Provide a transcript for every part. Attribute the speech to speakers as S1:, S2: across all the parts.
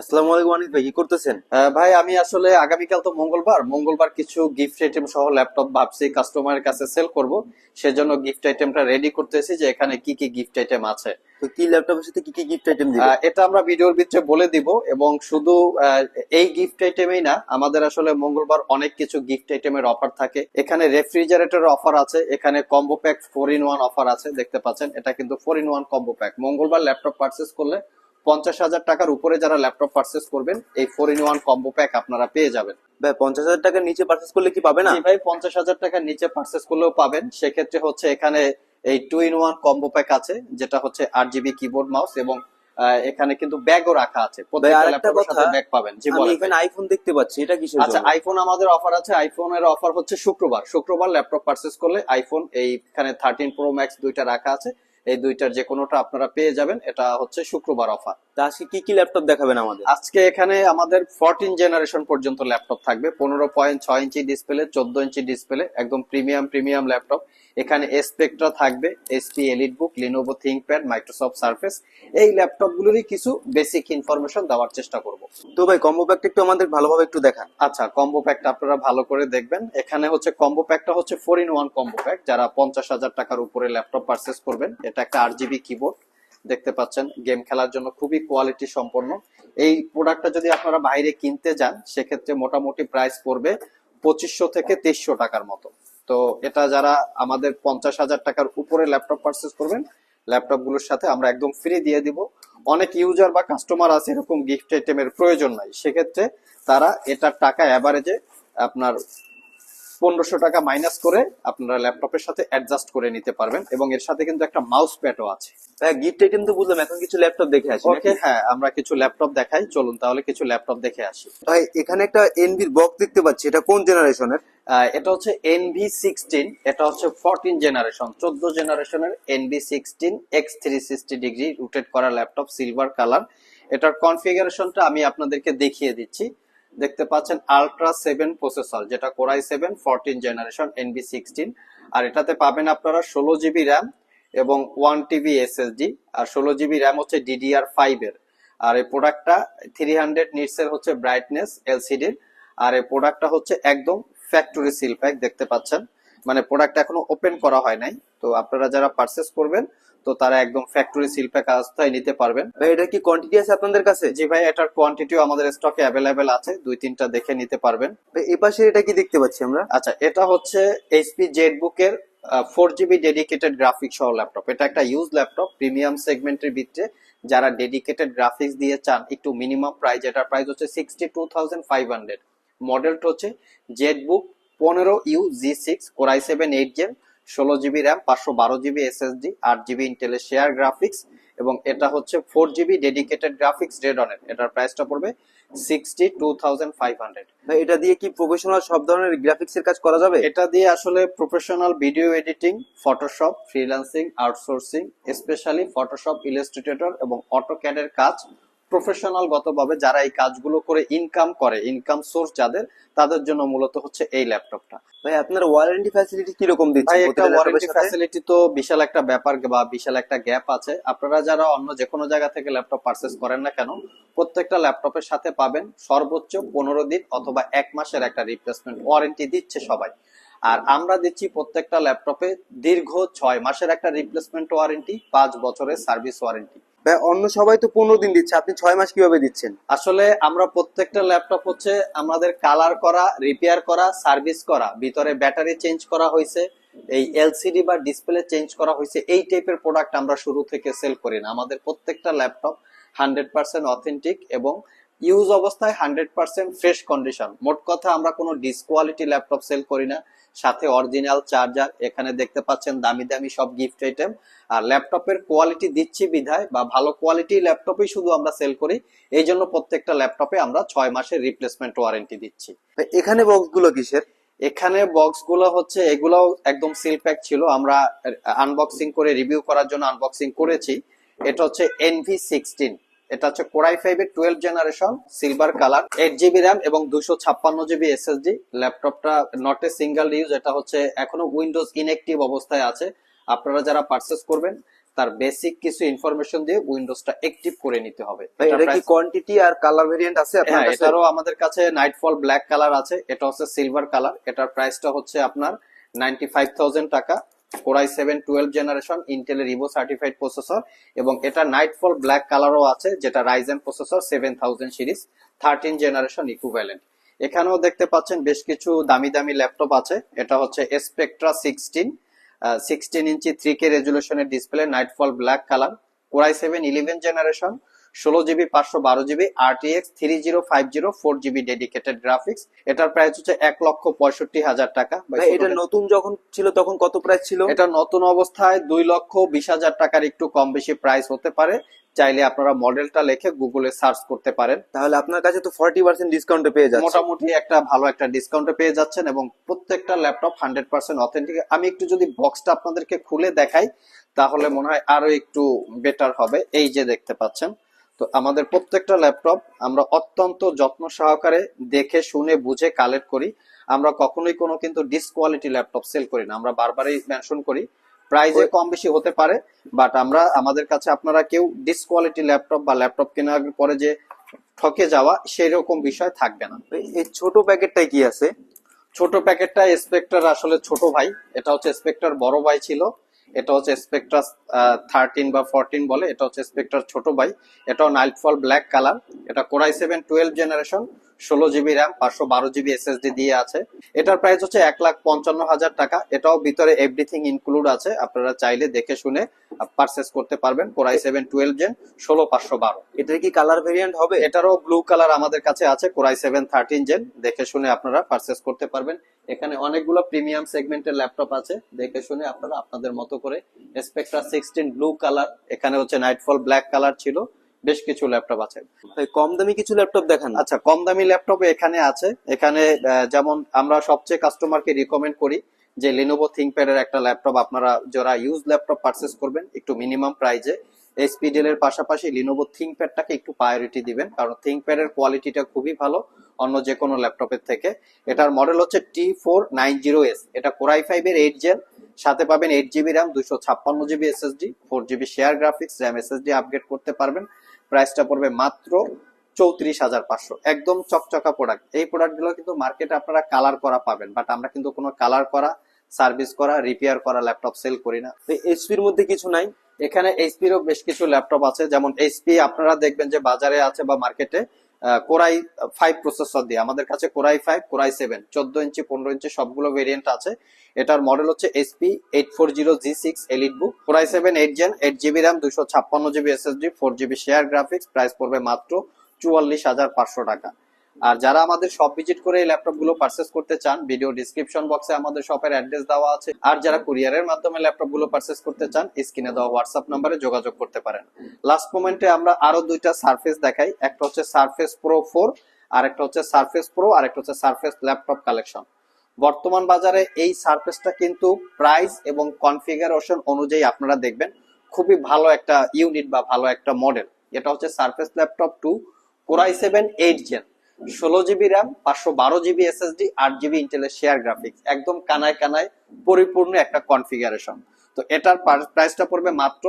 S1: আসসালামু আলাইকুম অনিক ভাই কি করতেছেন?
S2: ভাই আমি আসলে আগামীকাল তো মঙ্গলবার। মঙ্গলবার কিছু গিফট আইটেম সহ ল্যাপটপ ভাবছি কাস্টমারের কাছে সেল করব। সেজন্য গিফট আইটেমটা রেডি করতেছি যে এখানে কি কি গিফট আইটেম আছে।
S1: তো কি ল্যাপটপের সাথে কি কি গিফট আইটেম দিবেন
S2: এটা আমরা ভিডিওর ভিতরে বলে দিব এবং শুধু এই গিফট আইটেমই না আমাদের আসলে মঙ্গলবার অনেক কিছু গিফট আইটেমের অফার থাকে। এখানে রেফ্রিজারেটর অফার আছে এখানে combo pack four in one offer আছে দেখতে পাচ্ছেন। এটা কিন্তু four in one combo pack মঙ্গলবার ল্যাপটপ পারচেস করলে পঞ্চাশ হাজার টাকার উপরে যারা ল্যাপটপ পারচেস করবেন এই four in one combo pack আপনারা পেয়ে যাবেন।
S1: ভাই পঞ্চাশ হাজার টাকার নিচে পারচেস করলে কি পাবে না?
S2: ভাই পঞ্চাশ হাজার টাকার নিচে পারচেস করলেও পাবেন। সেক্ষেত্রে হচ্ছে এখানে এই two in one combo pack আছে যেটা হচ্ছে আট জিবি কিবোর্ড মাউস এবং এখানে কিন্তু ব্যাগও রাখা আছে। ব্যাগ পাবেন জি বলেন
S1: এখানে আইফোন দেখতে পাচ্ছি এটা কিসের
S2: আচ্ছা আইফোন আমাদের অফার আছে। আইফোনের অফার হচ্ছে শুক্রবার। শুক্রবার ল্যাপটপ পারচেস করলে আইফোন এইখানে থার্টিন প্রো ম্যাক্স দুইটা রাখা আছে। এই দুইটার যে কোনোটা আপনারা পেয়ে যাবেন এটা হচ্ছে শুক্রবার অফার।
S1: তা আজকে কি কি ল্যাপটপ দেখাবেন আমাদের?
S2: আজকে এখানে আমাদের ফোরটিন জেনারেশন পর্যন্ত ল্যাপটপ থাকবে। পনেরো পয়েন্ট ছয় ইঞ্চি ডিসপ্লে চোদ্দ ইঞ্চি ডিসপ্লে একদম প্রিমিয়াম প্রিমিয়াম ল্যাপটপ এখানে স্পেকট্রা থাকবে SP EliteBook Lenovo ThinkPad Microsoft Surface এই ল্যাপটপ গুলোরই কিছু বেসিক ইনফরমেশন দেওয়ার চেষ্টা করব।
S1: তো ভাই কম্বো প্যাকটা একটু আমাদের ভালোভাবে একটু দেখান।
S2: আচ্ছা কম্বো প্যাকটা আপনারা ভালো করে দেখবেন। এখানে হচ্ছে কম্বো প্যাকটা হচ্ছে four in one combo pack যারা পঞ্চাশ হাজার টাকার উপরে ল্যাপটপ পারচেস করবেন এটা একটা আট জিবি কিবোর্ড দেখতে পাচ্ছেন গেম খেলার জন্য খুবই কোয়ালিটি সম্পন্ন। এই প্রোডাক্টটা যদি আপনারা বাইরে কিনতে যান, সেক্ষেত্রে মোটামুটি প্রাইস পড়বে পঁচিশশো থেকে তেইশশো টাকার মতো। তো এটা যারা আমাদের পঞ্চাশ হাজার টাকার উপরে ল্যাপটপ পারচেস করবেন ল্যাপটপগুলোর সাথে আমরা একদম ফ্রি দিয়ে দিব। অনেক ইউজার বা কাস্টমার আছে, এরকম গিফট আইটেমের প্রয়োজন নাই। সেক্ষেত্রে তারা এটার টাকা অ্যাভারেজে আপনার পনেরোশো টাকা মাইনাস করে আপনারা ল্যাপটপের সাথে অ্যাডজাস্ট করে নিতে পারবেন এবং এর সাথে কিন্তু একটা মাউস প্যাডও আছে।
S1: ভাই গিফট আইটেম তো বুঝলাম এখন কিছু ল্যাপটপ দেখে আসি
S2: ওকে হ্যাঁ আমরা কিছু ল্যাপটপ দেখাই চলুন তাহলে কিছু ল্যাপটপ দেখে আসি।
S1: ভাই এখানে একটা এনভির বক্স দেখতে পাচ্ছি এটা কোন জেনারেশনের
S2: এটা হচ্ছে এনভি সিক্সটিন এটা হচ্ছে ফোরটিন জেনারেশন চোদ্দ জেনারেশনের Envy sixteen x three sixty degree rotated করা ল্যাপটপ সিলভার কালার এটার কনফিগারেশনটা আমি আপনাদেরকে দেখিয়ে দিচ্ছি। দেখতে পাচ্ছেন আলট্রা সেভেন প্রসেসর যেটা core i seven fourteen generation Envy sixteen আর এটাতে পাবেন আপনারা ষোলো জিবি র্যাম এবং ওয়ান টিবি এসএসডি আর ষোলো জিবি র্যাম হচ্ছে ডিডিআর ফাইভ এর। আর এই প্রোডাক্টটা থ্রি হান্ড্রেড নিটস এর হচ্ছে ব্রাইটনেস এলসিডির আর এই প্রোডাক্টটা হচ্ছে একদম ফ্যাক্টরি সিল প্যাক দেখতে পাচ্ছেন। মানে প্রোডাক্ট এখনও ওপেন করা হয় নাই। তো আপনারা যারা পারচেস করবেন তো তারা একদম ফ্যাক্টরি সিল প্যাক অবস্থায় নিতে পারবেন।
S1: ভাই এটা কি কোয়ান্টিটি আছে আপনাদের কাছে?
S2: জি ভাই এটার কোয়ান্টিটিও আমাদের স্টকে অ্যাভেলেবেল আছে। দুই তিনটা দেখে নিতে পারবেন।
S1: এই পাশে এটা কি দেখতে পাচ্ছি আমরা?
S2: আচ্ছা এটা হচ্ছে এইচপি জেটবুকের ফোর জিবি ডেডিকেটেড গ্রাফিক্স সহ ল্যাপটপ এটা একটা ইউজ ল্যাপটপ প্রিমিয়াম সেগমেন্টের ভিতরে যারা ডেডিকেটেড গ্রাফিক্স দিয়ে চান একটু মিনিমাম প্রাইস এটার প্রাইস হচ্ছে sixty two thousand five hundred মডেলটা হচ্ছে জেটবুক পনেরো U G six core i seven eight gen ষোলো জিবি র্যাম পাঁচশো বারো জিবি এসএসডি আট জিবি ইন্টেলের শেয়ার গ্রাফিক্স এবং এটা হচ্ছে ফোর জিবি ডেডিকেটেড গ্রাফিক্স রেডনের এটার প্রাইসটা পড়বে sixty two thousand five hundred
S1: এটা দিয়ে কি প্রফেশনাল সব ধরনের গ্রাফিক্স এর কাজ করা যাবে?
S2: এটা দিয়ে আসলে professional video editing Photoshop freelancing outsourcing specially Photoshop Illustrator এবং অটোক্যাডের কাজ প্রফেশনাল গতভাবে যারা এই কাজগুলো করে ইনকাম করে ইনকাম সোর্স যাদের তাদের জন্য মূলত হচ্ছে এই ল্যাপটপটা।
S1: ভাই আপনার ওয়ারেন্টি ফ্যাসিলিটি কি রকম দিচ্ছে
S2: ভাই একটা ওয়ারেন্টি ফ্যাসিলিটি তো বিশাল একটা ব্যাপার বা বিশাল একটা গ্যাপ আছে। আপনারা যারা অন্য যে কোনো জায়গা থেকে ল্যাপটপ পারচেস করেন না কেন প্রত্যেকটা ল্যাপটপের সাথে পাবেন সর্বোচ্চ পনেরো দিন অথবা এক মাসের একটা রিপ্লেসমেন্ট ওয়ারেন্টি দিচ্ছে সবাই। আর আমরা দিচ্ছি প্রত্যেকটা ল্যাপটপে দীর্ঘ ছয় মাসের একটা রিপ্লেসমেন্ট ওয়ারেন্টি পাঁচ বছরের সার্ভিস ওয়ারেন্টি
S1: অন্য সবাই তো পনেরো দিন দিচ্ছে, আপনি ছয় মাস কীভাবে দিচ্ছেন?
S2: আসলে আমরা প্রত্যেকটা ল্যাপটপ হচ্ছে আমাদের কালার করা রিপেয়ার করা সার্ভিস করা, ভিতরে ব্যাটারি চেঞ্জ করা হয়েছে, এই এলসিডি বা ডিসপ্লে চেঞ্জ করা হয়েছে, এই টাইপের প্রোডাক্ট আমরা শুরু থেকে সেল করি না। আমাদের প্রত্যেকটা ল্যাপটপ হান্ড্রেড পার্সেন্ট অথেন্টিক এবং ইউজ অবস্থায় হান্ড্রেড পার্সেন্ট ফ্রেশ কন্ডিশন মোট কথা আমরা কোনো ডিসকোয়ালিটি ল্যাপটপ সেল করি না। সাথে অরিজিনাল চার্জার এখানে দেখতে পাচ্ছেন দামি দামি সব গিফট আইটেম আর ল্যাপটপের কোয়ালিটি দিচ্ছি বিধায় বা ভালো কোয়ালিটি ল্যাপটপই শুধু আমরা সেল করি। এই জন্য প্রত্যেকটা ল্যাপটপে আমরা ছয় মাসের রিপ্লেসমেন্ট ওয়ারেন্টি দিচ্ছি।
S1: এখানে বক্সগুলো কিসের?
S2: এখানে বক্সগুলো হচ্ছে এগুলাও একদম সিল প্যাক ছিল। আমরা আনবক্সিং করে রিভিউ করার জন্য আনবক্সিং করেছি। এটা হচ্ছে এনভি সিক্সটিন এটা হচ্ছে কোরাই ফাইভ এর twelve generation silver colour eight GB RAM এবং দুশো ছাপ্পান্ন জিবি এসএসডি ল্যাপটপটা নট এ সিঙ্গেল ইউজ এটা হচ্ছে এখনও উইন্ডোজ ইনএক্টিভ অবস্থায় আছে। আপনারা যারা পারচেস করবেন তার বেসিক কিছু ইনফরমেশন দিয়ে উইন্ডোজটা অ্যাক্টিভ করে নিতে হবে।
S1: এটা কি কোয়ান্টিটি আর কালার ভেরিয়েন্ট আছে আপনার
S2: হ্যাঁ
S1: কাছে?
S2: এটারও আমাদের কাছে নাইটফল ব্ল্যাক কালার আছে এটা হচ্ছে সিলভার কালার এটার প্রাইসটা হচ্ছে আপনার নাইনটি ফাইভ থাউজেন্ড টাকা। Core i seven twelve generation ইন্টেলের ইভো সার্টিফাইড প্রসেসর এবং এটা নাইটফল ব্ল্যাক কালারও আছে, যেটা Ryzen processor seven thousand series thirteen generation equivalent এখানেও দেখতে পাচ্ছেন বেশ কিছু দামি দামি ল্যাপটপ আছে, এটা হচ্ছে Spectre sixteen sixteen inch three K রেজুলেশনের display Nightfall black colour core i seven eleven generation ষোলো জিবি পাঁচশো বারো GB RTX three zero five zero four GB dedicated graphics এটার প্রাইস হচ্ছে এক লক্ষ পঁয়ষট্টি হাজার টাকা।
S1: এটা নতুন যখন ছিল তখন কত প্রাইস ছিল?
S2: এটা নতুন অবস্থায় দুই লক্ষ বিশ হাজার টাকার একটু কম বেশি প্রাইস হতে পারে। চাইলে আপনারা মডেলটা লিখে গুগলে সার্চ করতে পারেন।
S1: তাহলে আপনার কাছে তো ফর্টি পার্সেন্ট ডিসকাউন্টে পেয়ে যাচ্ছে
S2: মোটামুটি একটা ভালো একটা ডিসকাউন্টে পেয়ে যাচ্ছেন এবং প্রত্যেকটা ল্যাপটপ হান্ড্রেড পার্সেন্ট অথেন্টিক আমি একটু যদি বক্সটা আপনাদেরকে খুলে দেখাই তাহলে মনে হয় আরও একটু বেটার হবে। এই যে দেখতে পাচ্ছেন। তো আমাদের প্রত্যেকটা ল্যাপটপ আমরা অত্যন্ত যত্ন সহকারে দেখে শুনে বুঝে কালেক্ট করি। আমরা কখনোই কোনো কিন্তু ডিসকোয়ালিটি ল্যাপটপ সেল করি না। আমরা বারবারই মেনশন করি প্রাইজে কম বেশি হতে পারে বাট আমরা আমাদের কাছে আপনারা কেউ ডিসকোয়ালিটি ল্যাপটপ বা ল্যাপটপ কেনার পরে যে ঠকে যাওয়া সেই রকম বিষয় থাকবে না।
S1: এই ছোট প্যাকেটটাই কি আছে?
S2: ছোট প্যাকেটটা স্পেক্টার আসলে ছোট ভাই। এটা হচ্ছে স্পেক্টার বড় ভাই ছিল। এটা হচ্ছে স্পেকট্রাস থার্টিন বা ফোরটিন বলে, এটা হচ্ছে স্পেকট্রাস ছোট ভাই। এটাও নাইটফল ব্ল্যাক কালার এটা core i seven twelve generation ষোলো জিবি র্যাম পাঁচশো বারো জিবি এসএসডি দিয়ে আছে। এটার প্রাইস হচ্ছে এক লাখ পঞ্চান্ন হাজার টাকা। এটাও ভিতরে এভরিথিং ইনক্লুড আছে। আপনারা চাইলে দেখে শুনে পারচেস করতে পারবেন। কোরাই সেভেন টুয়েলভ জেন ষোলো পাঁচশো বারো।
S1: এটার কি কালার ভেরিয়েন্ট হবে?
S2: এটারও ব্লু কালার আমাদের কাছে আছে। কোরাই সেভেন থার্টিন জেন দেখে শুনে আপনারা পারচেস করতে পারবেন। এখানে অনেকগুলো প্রিমিয়াম সেগমেন্টের ল্যাপটপ আছে। দেখে শুনে আপনারা আপনাদের মতো করে স্পেকট্রা সিক্সটিন ব্লু কালার এখানে হচ্ছে নাইটফল ব্ল্যাক কালার ছিল। বেশ কিছু ল্যাপটপ আছে।
S1: কম দামি কিছু ল্যাপটপ দেখান।
S2: আচ্ছা কম দামি ল্যাপটপ এখানে আছে। এখানে যেমন আমরা সবচেয়ে কাস্টমারকে রিকমেন্ড করি যে লিনোভো থিংকপ্যাড এর একটা ল্যাপটপ আপনারা যারা ইউজ ল্যাপটপ পারচেস করবেন একটু মিনিমাম প্রাইজে এইচপি ডেল এর পাশাপাশি লিনোভো থিংকপ্যাডটাকে একটু প্রায়োরিটি দিবেন কারণ থিংকপ্যাড এর কোয়ালিটিটা খুবই ভালো অন্য যে কোনো ল্যাপটপের থেকে। এটার মডেল হচ্ছে T four nine zero s এটা কোরাই ফাইভ এর এইট জেন সাথে পাবেন এইট জিবি র্যাম দুশো ছাপ্পান্ন GB SSD four GB share graphics RAM SSD upgrade করতে পারবেন। প্রাইসটা পড়বে মাত্র চৌত্রিশ হাজার পাঁচশো। একদম চকচকা প্রোডাক্ট এই প্রোডাক্টগুলো কিন্তু মার্কেটে আপনারা কালার করা পাবেন বাট আমরা কিন্তু কোনো কালার করা সার্ভিস করা রিপেয়ার করা ল্যাপটপ সেল করি না।
S1: এইচপির মধ্যে কিছু নাই।
S2: এখানে এইচপিরও বেশ কিছু ল্যাপটপ আছে, যেমন এইচপি আপনারা দেখবেন যে বাজারে আছে বা মার্কেটে কোরাই ফাইভ প্রসেসর দিয়ে। আমাদের কাছে কোরাই ফাইভ কোরাই সেভেন চোদ্দ ইঞ্চি, পনেরো ইঞ্চি সবগুলো ভেরিয়েন্ট আছে। এটার মডেল হচ্ছে SP eight four zero G six EliteBook core i seven eight gen eight GB RAM দুশো ছাপ্পান্ন GB SSD four GB share graphics price পড়বে মাত্র চুয়াল্লিশ হাজার পাঁচশো টাকা। আর যারা আমাদের শপ ভিজিট করে এই ল্যাপটপগুলো পারচেস করতে চান ভিডিও ডিসক্রিপশন বক্সে আমাদের শপের অ্যাড্রেস দেওয়া আছে। আর যারা কুরিয়ারের মাধ্যমে ল্যাপটপগুলো পারচেস করতে চান স্ক্রিনে দেওয়া হোয়াটসঅ্যাপ নাম্বারে যোগাযোগ করতে পারেন। লাস্ট মোমেন্টে আমরা আরও দুইটা সার্ফেস দেখাই। একটা হচ্ছে সারফেস প্রো ফোর আর একটা হচ্ছে সারফেস প্রো আর একটা হচ্ছে সারফেস ল্যাপটপ কালেকশন বর্তমান বাজারে এই সার্ফেসটা কিন্তু প্রাইস এবং কনফিগারেশন অনুযায়ী আপনারা দেখবেন, খুবই ভালো একটা ইউনিট বা ভালো একটা মডেল এটা হচ্ছে Surface laptop two core i seven eight gen ষোলো জিবি র্যাম, পাঁচশো বারো জিবি এসএসডি আট জিবি ইন্টেলের শেয়ার গ্রাফিক্স একদম কানায় কানায় পরিপূর্ণ একটা কনফিগারেশন তো এটার প্রাইসটা পড়বে মাত্র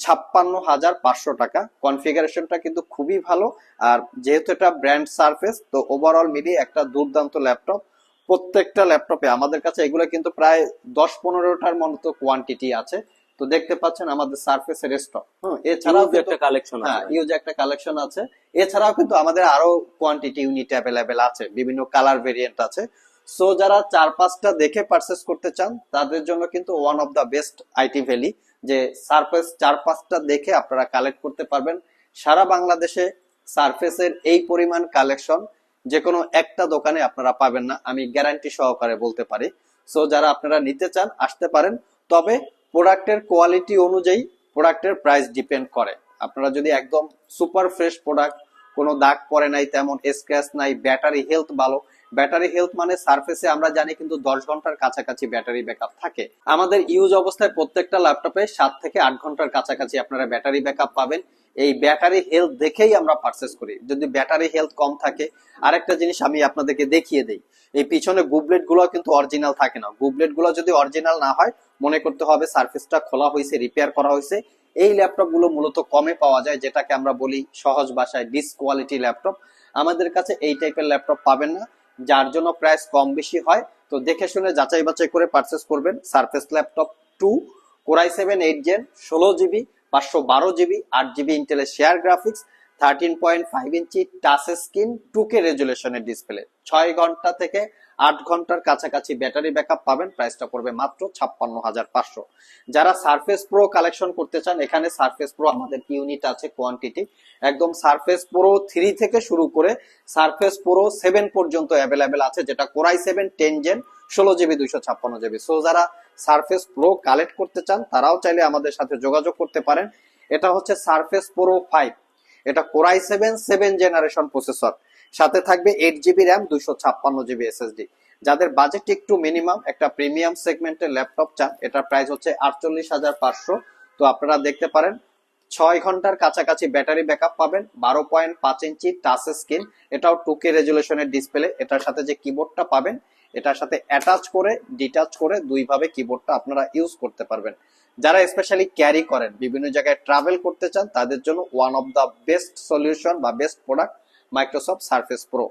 S2: ছাপ্পান্ন হাজার পাঁচশো টাকা। কনফিগারেশনটা কিন্তু খুবই ভালো। আর যেহেতু এটা ব্র্যান্ড সার্ফেস তো ওভারঅল মিলিয়ে একটা দুর্দান্ত ল্যাপটপ প্রত্যেকটা ল্যাপটপে আমাদের কাছে এগুলো কিন্তু প্রায় দশ পনেরোটার মতো কোয়ান্টিটি আছে। তো দেখতে পাচ্ছেন আমাদের সারফেসের স্টক হ্যাঁ এছাড়াও
S1: একটা কালেকশন
S2: হ্যাঁ ইউজ একটা কালেকশন আছে। এছাড়াও কিন্তু আমাদের আরও কোয়ান্টিটি ইউনিট অ্যাভেলেবেল আছে বিভিন্ন কালার ভেরিয়েন্ট আছে। সো যারা চার পাঁচটা দেখে পারচেস করতে চান তাদের জন্য কিন্তু one of the best IT valley যে সার্ফেস চার পাঁচটা দেখে আপনারা কালেক্ট করতে পারবেন। সারা বাংলাদেশে সারফেসের এই পরিমাণ কালেকশন যে কোনো একটা দোকানে আপনারা পাবেন না আমি গ্যারান্টি সহকারে বলতে পারি। সো যারা আপনারা নিতে চান আসতে পারেন। তবে প্রোডাক্টের কোয়ালিটি অনুযায়ী প্রোডাক্টের প্রাইস ডিপেন্ড করে। আপনারা যদি একদম সুপার ফ্রেশ প্রোডাক্ট, কোনো দাগ পড়ে নাই তেমন স্ক্র্যাচ নাই ব্যাটারি হেলথ ভালো। ব্যাটারি হেলথ মানে সার্ফেসে আমরা জানি কিন্তু দশ ঘণ্টার কাছাকাছি ব্যাটারি ব্যাকআপ থাকে। আমাদের ইউজ অবস্থায় প্রত্যেকটা ল্যাপটপে সাত থেকে আট ঘণ্টার কাছাকাছি আপনারা ব্যাটারি ব্যাকআপ পাবেন। এই ব্যাটারি হেলথ দেখেই আমরা পারচেস করি। যদি ব্যাটারি হেলথ কম থাকে, আরেকটা জিনিস আমি আপনাদেরকে দেখিয়ে দেই। এই পিছনে গুবলেটগুলো কিন্তু অরিজিনাল থাকে না। গুবলেটগুলো যদি অরিজিনাল না হয় মনে করতে হবে সার্ফেসটা খোলা হয়েছে রিপেয়ার করা হয়েছে। এই ল্যাপটপগুলো মূলত কমে পাওয়া যায়, যেটাকে আমরা বলি সহজ ভাষায় ডিস কোয়ালিটি ল্যাপটপ। আমাদের কাছে এই টাইপের ল্যাপটপ পাবেন না, যার জন্য প্রাইস কম বেশি হয়। তো দেখে শুনে যাচাই বাছাই করে পারচেস করবেন Surface laptop two core i seven eight gen ষোলো জিবি পাঁচশো বারো জিবি আট জিবি ইন্টেলের share graphics thirteen point five inch touch screen two K রেজুলেশনের display ছয় ঘণ্টা থেকে আট ঘণ্টার কাছাকাছি ব্যাটারি ব্যাকআপ পাবেন। প্রাইসটা পড়বে মাত্র ছাপ্পান্ন হাজার পাঁচশো। যারা সারফেস প্রো কালেকশন করতে চান, এখানে সারফেস প্রো আমাদের ইউনিট আছে? কোয়ান্টিটি একদম সারফেস প্রো থ্রি থেকে শুরু করে সারফেস প্রো সেভেন পর্যন্ত অ্যাভেলেবেল আছে, যেটা core i seven ten gen ষোলো জিবি দুইশো ছাপ্পান্ন জিবি সো যারা সারফেস প্রো কালেক্ট করতে চান, তারাও চাইলে আমাদের সাথে যোগাযোগ করতে পারেন। এটা হচ্ছে সারফেস প্রো ফাইভ এটা core i seven seven generation processor. সাথে থাকবে এইট জিবি র্যাম দুইশো ছাপ্পান্ন জিবি এসএসডি যাদের বাজেট একটু মিনিমাম একটা প্রিমিয়াম সেগমেন্টের ল্যাপটপ চান, এটার প্রাইস হচ্ছে আটচল্লিশ হাজার পাঁচশো। তো আপনারা দেখতে পারেন, ছয় ঘণ্টার কাছাকাছি ব্যাটারি ব্যাকআপ পাবেন, বারো পয়েন্ট পাঁচ ইঞ্চি টাচ স্ক্রিন এটাও টু কে রেজুলেশনের ডিসপ্লে এটার সাথে যে কিবোর্ডটা পাবেন, এটার সাথে অ্যাটাচ করে ডিটাচ করে দুইভাবে কিবোর্ডটা আপনারা ইউজ করতে পারবেন। যারা স্পেশালি ক্যারি করেন, বিভিন্ন জায়গায় ট্রাভেল করতে চান, তাদের জন্য one of the best solution বা best product Microsoft Surface Pro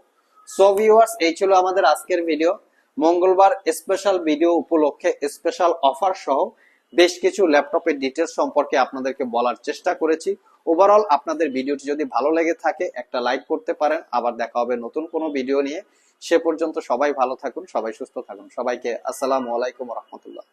S2: so viewers এই ছিল আমাদের আজকের ভিডিও মঙ্গলবার স্পেশাল ভিডিও উপলক্ষে স্পেশাল অফার সহ বেশ কিছু ল্যাপটপের ডিটেলস সম্পর্কে আপনাদেরকে বলার চেষ্টা করেছি। ওভারঅল আপনাদের ভিডিওটি যদি ভালো লেগে থাকে, একটা লাইক করতে পারেন। আবার দেখা হবে নতুন কোনো ভিডিও নিয়ে। সে পর্যন্ত সবাই ভালো থাকুন, সবাই সুস্থ থাকুন। সবাইকে আসসালামু আলাইকুম রহমতুল্লাহ।